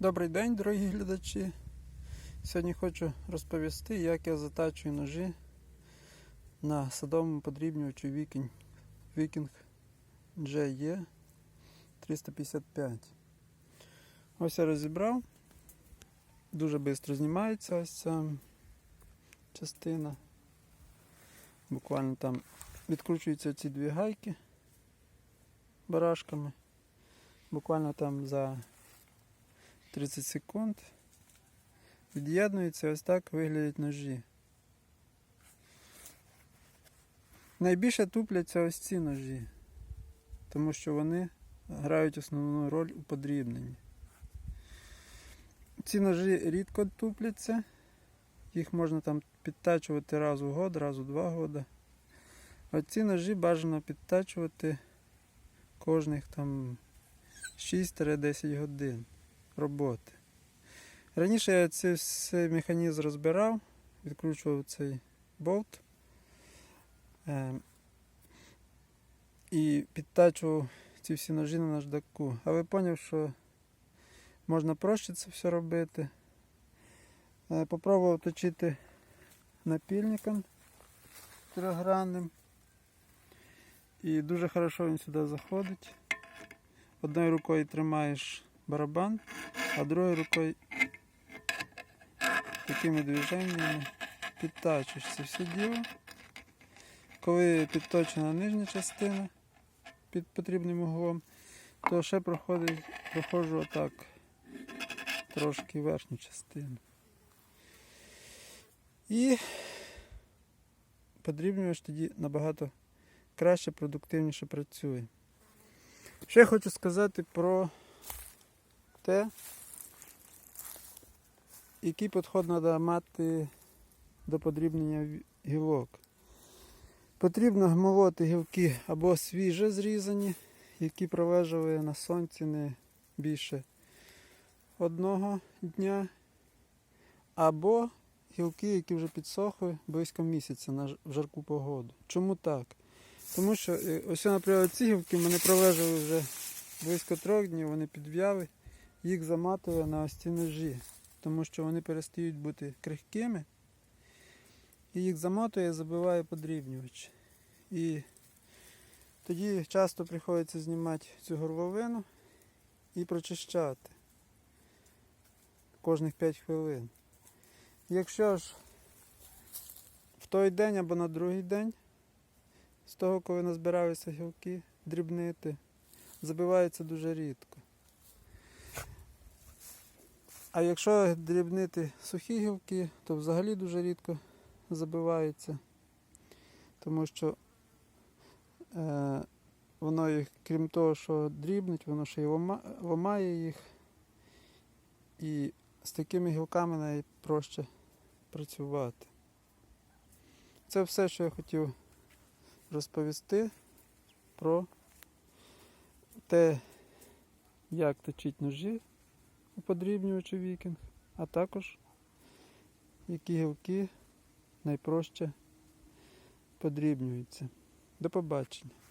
Добрий день, дорогі глядачі. Сьогодні хочу розповісти, як я затачую ножі на садовому подрібнювачу Viking, Viking GE 355. Ось я розібрав. Дуже швидко знімається ось ця частина. Буквально там відкручуються ці дві гайки барашками. Буквально там за 30 секунд. Від'єднується, ось так виглядять ножі. Найбільше тупляться ось ці ножі, тому що вони грають основну роль у подрібненні. Ці ножі рідко тупляться, їх можна там підтачувати раз у год, раз у два года. А ці ножі бажано підтачувати кожних там 6-10 годин роботи. Раніше я цей, цей механізм розбирав, відкручував цей болт е, і підтачував ці всі ножі на наждаку. Але зрозумів, що можна проще це все робити. Е, попробував точити напільником трьохгранним. І дуже хорошо він сюди заходить. Одною рукою тримаєш барабан, а другою рукою такими движеннями підтачуєш це все діло. Коли підточена нижня частина під потрібним углом, то ще проходить, проходжу отак трошки верхню частину. І подрібнювач тоді набагато краще, продуктивніше працює. Ще хочу сказати про те, який підход треба мати до подрібнення гілок. Потрібно молоти гілки або свіже зрізані, які пролежали на сонці не більше одного дня, або гілки, які вже підсохли близько місяця на жарку погоду. Чому так? Тому що е, ось, наприклад, ці гілки мене пролежали вже близько трьох днів, вони підв'яли, їх заматує на ось ці ножі, тому що вони перестають бути крихкими. І їх замотує, забиває подрібнювач. І тоді часто приходиться знімати цю горловину і прочищати кожних 5 хвилин. Якщо ж в той день або на другий день з того, коли назбиралися гілки, дрібнити, забивається дуже рідко. А якщо дрібнити сухі гілки, то взагалі дуже рідко забивається, тому що е, воно їх, крім того, що дрібнить, воно ще й лома- ламає їх. І з такими гілками навіть проще працювати. Це все, що я хотів розповісти про те, як точить ножі у подрібнювачі вікінг, а також які гілки найпроще подрібнюються. До побачення.